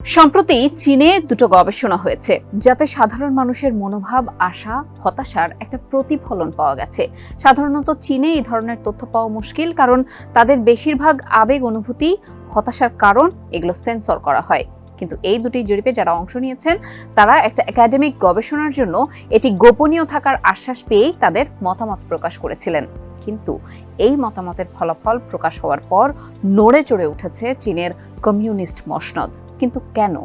সম্প্রতি চীনে দুটো গবেষণা হয়েছে, যাতে সাধারণ মানুষের মনোভাব, আশা, হতাশার একটা প্রতিফলন পাওয়া গেছে। সাধারণত চীনে এই ধরনের তথ্য পাওয়া মুশকিল, কারণ তাদের বেশিরভাগ আবেগ, অনুভূতি, হতাশার কারণ এগুলো সেন্সর করা হয়। কিন্তু এই দুটি জরিপে যারা অংশ নিয়েছেন, তারা একটা একাডেমিক গবেষণার জন্য এটি গোপনীয় থাকার আশ্বাস পেয়েই তাদের মতামত প্রকাশ করেছিলেন। কিন্তু এই মতামতের ফলাফল প্রকাশ হওয়ার পর নড়ে চড়ে উঠেছে চীনের কমিউনিস্ট মসনদ। কিন্তু কেন?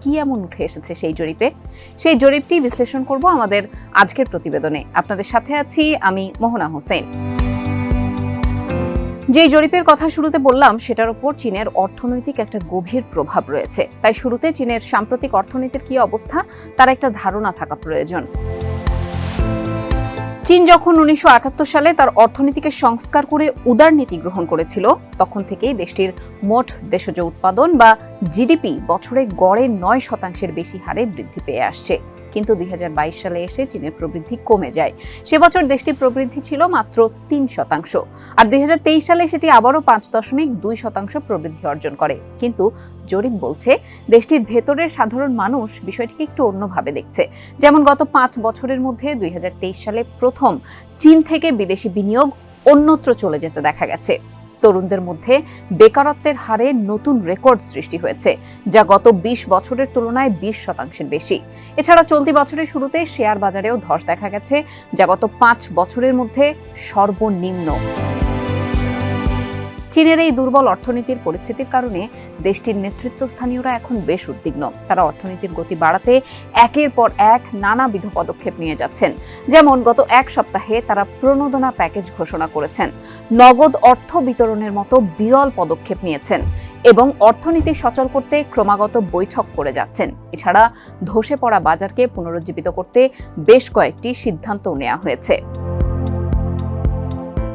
কি এমন উঠে এসেছে সেই জরিপে? সেই জরিপটি বিশ্লেষণ করব আমাদের আজকের প্রতিবেদনে। আপনাদের সাথে আছি আমি মোহনা হোসেন। যে জরিপের কথা শুরুতে বললাম, সেটার উপর চীনের অর্থনৈতিক একটা গভীর প্রভাব রয়েছে। তাই শুরুতে চীনের সাম্প্রতিক অর্থনীতির কি অবস্থা, তার একটা ধারণা থাকা প্রয়োজন। চীন যখন উনিশশো আটাত্তর সালে তার অর্থনীতিকে সংস্কার করে উদার নীতি গ্রহণ করেছিল, তখন থেকেই দেশটির মোট দেশজ উৎপাদন বা জিডিপি বছরে গড়ে নয় শতাংশের বেশি হারে বৃদ্ধি পেয়ে আসছে। কিন্তু দুই সালে এসে চীনের প্রবৃদ্ধি কমে যায়। সে বছর দেশটির প্রবৃদ্ধি ছিল মাত্র তিন শতাংশ। আর দুই সালে সেটি আবারও পাঁচ দশমিক দুই শতাংশ প্রবৃদ্ধি অর্জন করে। কিন্তু জরিপ বলছে, দেশটির ভেতরের সাধারণ মানুষ বিষয়টিকে একটু অন্যভাবে দেখছে। যেমন গত পাঁচ বছরের মধ্যে দুই হাজার তেইশ সালে প্রথম চীন থেকে বিদেশি বিনিয়োগ অন্যত্র চলে যেতে দেখা গেছে। তরুণদের মধ্যে বেকারত্বের হারে নতুন রেকর্ড সৃষ্টি হয়েছে, যা গত ২০ বছরের তুলনায় ২০ শতাংশের বেশি। এছাড়া চলতি বছরের শুরুতে শেয়ার বাজারেও ধস দেখা গেছে, যা গত পাঁচ বছরের মধ্যে সর্বনিম্ন। চীনের এই দুর্বল অর্থনীতির পরিস্থিতির কারণে দেশটির নেতৃত্বস্থানীয়রা এখন বেশ উদ্বিগ্ন। তারা অর্থনীতির গতি বাড়াতে একের পর এক নানাবিধ পদক্ষেপ নিয়ে যাচ্ছেন। যেমন গত এক সপ্তাহে তারা প্রণোদনা প্যাকেজ ঘোষণা করেছেন। নগদ অর্থ বিতরণের মতো বিরল পদক্ষেপ নিয়েছেন এবং অর্থনীতি সচল করতে ক্রমাগত বৈঠক করে যাচ্ছেন। এছাড়া ধসে পড়া বাজারকে পুনরুজ্জীবিত করতে বেশ কয়েকটি সিদ্ধান্ত নেওয়া হয়েছে।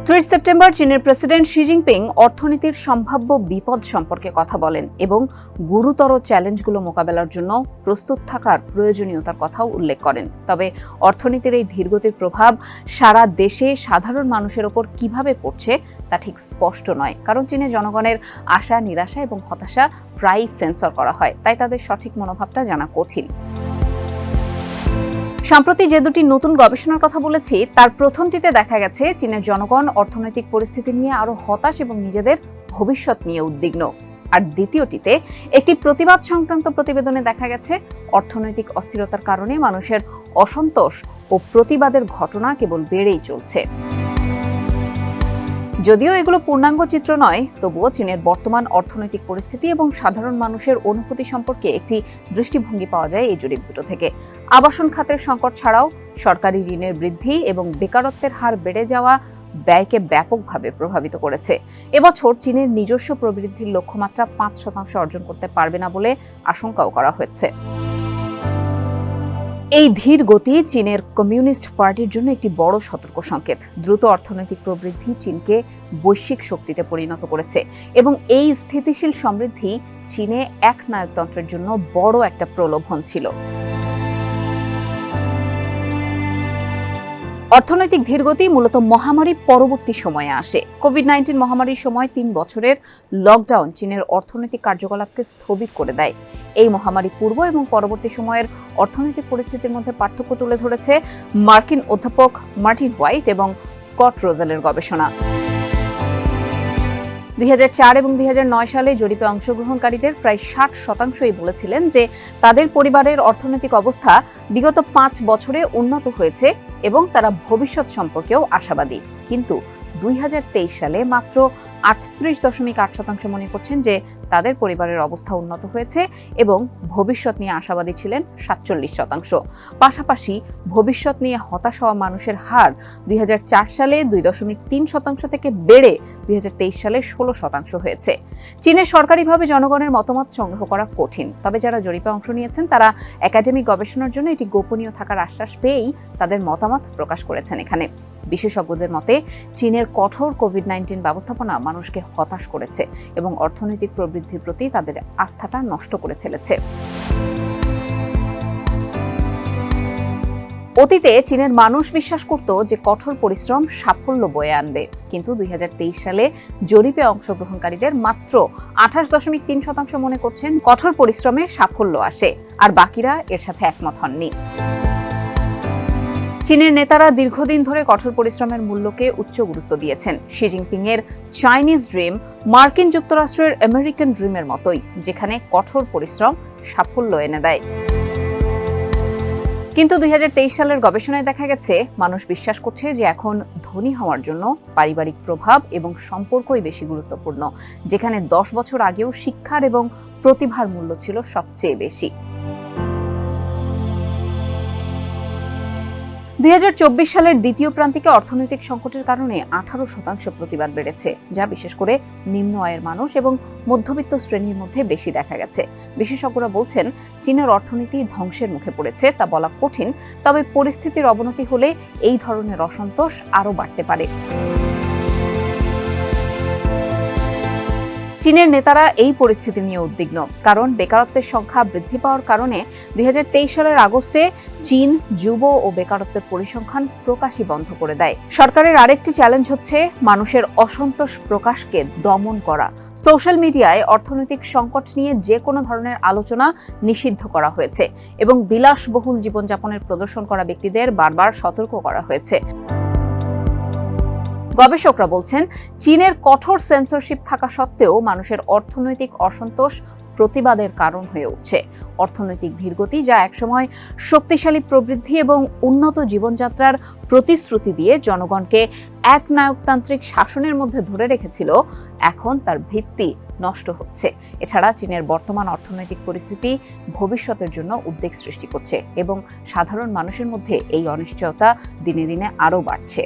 ত্রিশ সেপ্টেম্বর চীনের প্রেসিডেন্ট শি জিনপিং অর্থনীতির সম্ভাব্য বিপদ সম্পর্কে কথা বলেন এবং গুরুতর চ্যালেঞ্জগুলো মোকাবেলার জন্য প্রস্তুত থাকার প্রয়োজনীয়তার কথাও উল্লেখ করেন। তবে অর্থনীতির এই ধীরগতির প্রভাব সারা দেশে সাধারণ মানুষের ওপর কীভাবে পড়ছে তা ঠিক স্পষ্ট নয়। কারণ চীনে জনগণের আশা, নিরাশা এবং হতাশা প্রায়ই সেন্সর করা হয়। তাই তাদের সঠিক মনোভাবটা জানা কঠিন। সম্প্রতি যে দুটি নতুন গবেষণার কথা বলেছি, তার প্রথমটিতে দেখা গেছে চীনের জনগণ অর্থনৈতিক পরিস্থিতি নিয়ে আরও হতাশ এবং নিজেদের ভবিষ্যৎ নিয়ে উদ্বিগ্ন। আর দ্বিতীয়টিতে, একটি প্রতিবাদ সংক্রান্ত প্রতিবেদনে দেখা গেছে, অর্থনৈতিক অস্থিরতার কারণে মানুষের অসন্তোষ ও প্রতিবাদের ঘটনা কেবল বেড়েই চলছে। যদিও এগুলো পূর্ণাঙ্গ চিত্র নয়, তবুও চীনের বর্তমান অর্থনৈতিক পরিস্থিতি এবং সাধারণ মানুষের অনুভূতি সম্পর্কে একটি দৃষ্টিভঙ্গি পাওয়া যায় এই জরিপ দুটো থেকে। আবাসন খাতের সংকট ছাড়াও সরকারি ঋণের বৃদ্ধি এবং বেকারত্বের হার বেড়ে যাওয়া ব্যয়কে ব্যাপকভাবে প্রভাবিত করেছে। এবছর চীনের নিজস্ব প্রবৃদ্ধির লক্ষ্যমাত্রা পাঁচ শতাংশ অর্জন করতে পারবে না বলে আশঙ্কাও করা হচ্ছে। এই ধীর গতি চীনের কমিউনিস্ট পার্টির জন্য একটি বড় সতর্ক সংকেত। দ্রুত অর্থনৈতিক প্রবৃদ্ধি চীনকে বৈশ্বিক শক্তিতে পরিণত করেছে এবং এই স্থিতিশীল সমৃদ্ধি চীনে এক নায়কতন্ত্রের জন্য বড় একটা প্রলোভন ছিল। অর্থনৈতিক ধীরগতি মূলত মহামারী পরবর্তী সময়ে আসে। কোভিড নাইন্টিন মহামারীর সময় তিন বছরের লকডাউন চীনের অর্থনৈতিক কার্যকলাপকে স্থগিত করে দেয়। এই মহামারী পূর্ব এবং পরবর্তী সময়ের অর্থনৈতিক পরিস্থিতির মধ্যে পার্থক্য তুলে ধরেছে মার্কিন অধ্যাপক মার্টিন হোয়াইট এবং স্কট রোজেলের গবেষণা। দুই হাজার চার এবং দুই হাজার নয় সালে জরিপে অংশগ্রহণকারীদের প্রায় ষাট শতাংশই বলেছিলেন যে তাদের পরিবারের অর্থনৈতিক অবস্থা বিগত পাঁচ বছরে উন্নত হয়েছে এবং তারা ভবিষ্যৎ সম্পর্কেও আশাবাদী। কিন্তু দুই হাজার তেইশ সালে মাত্র আটত্রিশ দশমিক আট শতাংশ মনে করছেন যে তাদের পরিবারের অবস্থা উন্নত হয়েছে এবং ভবিষ্যৎ নিয়ে আশাবাদী ছিলেন সাতচল্লিশ শতাংশ। পাশাপাশি ভবিষ্যৎ নিয়ে হতাশ হওয়া মানুষের হার দুই হাজার চার সালে দুই দশমিক তিন শতাংশ থেকে বেড়ে দুই হাজার তেইশ সালে ষোলো শতাংশ হয়েছে। চীনের সরকারিভাবে জনগণের মতামত সংগ্রহ করা কঠিন, তবে যারা জরিপে অংশ নিয়েছেন তারা একাডেমিক গবেষণার জন্য এটি গোপনীয় থাকার আশ্বাস পেয়েই তাদের মতামত প্রকাশ করেছেন এখানে। বিশেষজ্ঞদের মতে, চীনের কঠোর কোভিড নাইন্টিন ব্যবস্থাপনা মানুষকে হতাশ করেছে এবং অর্থনৈতিক প্রবৃদ্ধির প্রতি তাদের আস্থাটা নষ্ট করে ফেলেছে। অতীতে চীনের মানুষ বিশ্বাস করত যে কঠোর পরিশ্রম সাফল্য বয়ে আনবে। কিন্তু দুই হাজার তেইশ সালে জরিপে অংশগ্রহণকারীদের মাত্র আঠাশ দশমিক তিন শতাংশ মনে করছেন কঠোর পরিশ্রমে সাফল্য আসে, আর বাকিরা এর সাথে একমত হননি। চীনের নেতারা দীর্ঘদিন ধরে কঠোর পরিশ্রমের মূল্যকে উচ্চ গুরুত্ব দিয়েছেন। শি জিনপিং এর চাইনিজ ড্রিম মার্কিন যুক্তরাষ্ট্রের আমেরিকান ড্রিমের মতোই, যেখানে কঠোর পরিশ্রম সাফল্য এনে দেয়। কিন্তু দুই হাজার তেইশ সালের গবেষণায় দেখা গেছে, মানুষ বিশ্বাস করছে যে এখন ধনী হওয়ার জন্য পারিবারিক প্রভাব এবং সম্পর্কই বেশি গুরুত্বপূর্ণ, যেখানে দশ বছর আগেও শিক্ষার এবং প্রতিভার মূল্য ছিল সবচেয়ে বেশি। দুই হাজার চব্বিশ সালের দ্বিতীয় প্রান্তিকে অর্থনৈতিক সংকটের কারণে আঠারো শতাংশ প্রতিবাদ বেড়েছে, যা বিশেষ করে নিম্ন আয়ের মানুষ এবং মধ্যবিত্ত শ্রেণির মধ্যে বেশি দেখা গেছে। বিশেষজ্ঞরা বলছেন, চীনের অর্থনীতি ধ্বংসের মুখে পড়েছে, তা বলা কঠিন, তবে পরিস্থিতির অবনতি হলে এই ধরনের অসন্তোষ আরও বাড়তে পারে। চীনের নেতারা এই পরিস্থিতি নিয়ে উদ্বিগ্ন। কারণ বেকারত্বের সংখ্যা বৃদ্ধি পাওয়ার কারণে দুই হাজার তেইশ সালের আগস্টে চীন যুব ও বেকারত্বের পরিসংখ্যান প্রকাশই বন্ধ করে দেয়। সরকারের আরেকটি চ্যালেঞ্জ হচ্ছে মানুষের অসন্তোষ প্রকাশকে দমন করা। সোশ্যাল মিডিয়ায় অর্থনৈতিক সংকট নিয়ে যে কোনো ধরনের আলোচনা নিষিদ্ধ করা হয়েছে এবং বিলাসবহুল জীবনযাপনের প্রদর্শন করা ব্যক্তিদের বারবার সতর্ক করা হয়েছে। গবেষকরা বলছেন, চীনের কঠোর সেন্সরশিপ থাকা সত্ত্বেও মানুষের অর্থনৈতিক অসন্তোষ প্রতিবাদের কারণ হয়ে উঠছে। অর্থনৈতিক ধীরগতি যা একসময় শক্তিশালী প্রবৃদ্ধি এবং উন্নত জীবনযাত্রার প্রতিশ্রুতি দিয়ে জনগণকে এক নায়কতান্ত্রিক শাসনের মধ্যে ধরে রেখেছিল, এখন তার ভিত্তি নষ্ট হচ্ছে। এছাড়া চীনের বর্তমান অর্থনৈতিক পরিস্থিতি ভবিষ্যতের জন্য উদ্বেগ সৃষ্টি করছে এবং সাধারণ মানুষের মধ্যে এই অনিশ্চয়তা দিনে দিনে আরও বাড়ছে।